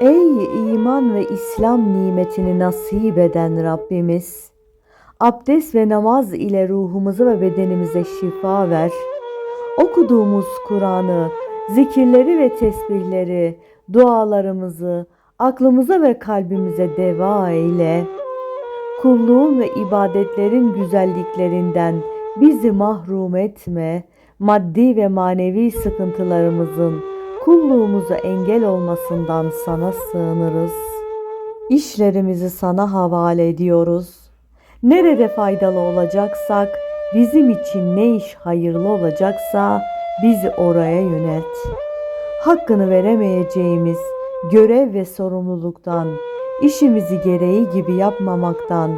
Ey iman ve İslam nimetini nasip eden Rabbimiz, abdest ve namaz ile ruhumuza ve bedenimize şifa ver. Okuduğumuz Kur'an'ı, zikirleri ve tesbihleri, dualarımızı aklımıza ve kalbimize deva eyle. Kulluğun ve ibadetlerin güzelliklerinden bizi mahrum etme. Maddi ve manevi sıkıntılarımızın kulluğumuza engel olmasından sana sığınırız. İşlerimizi sana havale ediyoruz. Nerede faydalı olacaksak, bizim için ne iş hayırlı olacaksa bizi oraya yönelt. Hakkını veremeyeceğimiz görev ve sorumluluktan, işimizi gereği gibi yapmamaktan,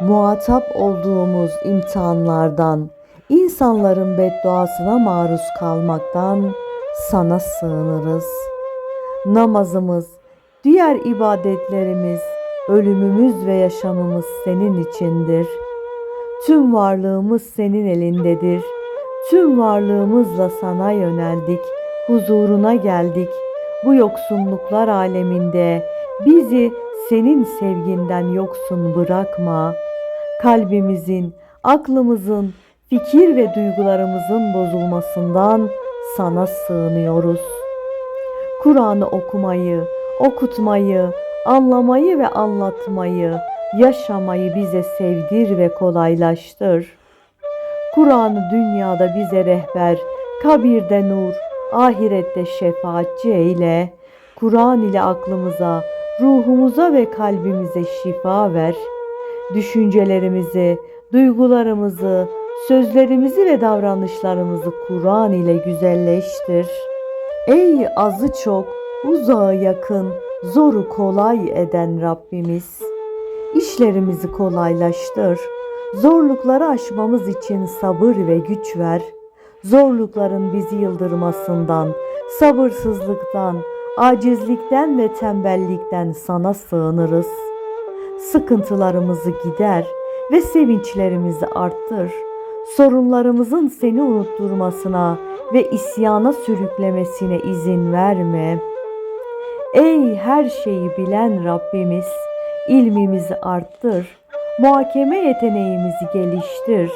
muhatap olduğumuz imtihanlardan, insanların bedduasına maruz kalmaktan sana sığınırız. Namazımız, diğer ibadetlerimiz, ölümümüz ve yaşamımız senin içindir. Tüm varlığımız senin elindedir. Tüm varlığımızla sana yöneldik, huzuruna geldik. Bu yoksunluklar aleminde bizi senin sevginden yoksun bırakma. Kalbimizin, aklımızın, fikir ve duygularımızın bozulmasından sana sığınıyoruz. Kur'an'ı okumayı, okutmayı, anlamayı ve anlatmayı, yaşamayı bize sevdir ve kolaylaştır. Kur'an'ı dünyada bize rehber, kabirde nur, ahirette şefaatçi eyle. Kur'an ile aklımıza, ruhumuza ve kalbimize şifa ver. Düşüncelerimizi, duygularımızı, sözlerimizi ve davranışlarımızı Kur'an ile güzelleştir. Ey azı çok, uzağı yakın, zoru kolay eden Rabbimiz, işlerimizi kolaylaştır. Zorlukları aşmamız için sabır ve güç ver. Zorlukların bizi yıldırmasından, sabırsızlıktan, acizlikten ve tembellikten sana sığınırız. Sıkıntılarımızı gider ve sevinçlerimizi arttır. Sorunlarımızın seni unutturmasına ve isyana sürüklemesine izin verme. Ey her şeyi bilen Rabbimiz, ilmimizi arttır. Muhakeme yeteneğimizi geliştir.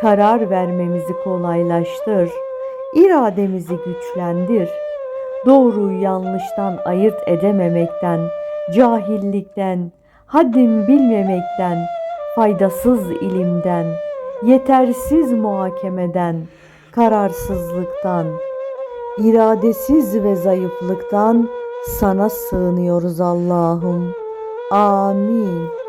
Karar vermemizi kolaylaştır. İrademizi güçlendir. Doğruyu yanlıştan ayırt edememekten, cahillikten, haddim bilmemekten, faydasız ilimden, yetersiz muhakemeden, kararsızlıktan, iradesiz ve zayıflıktan sana sığınıyoruz Allah'ım. Amin.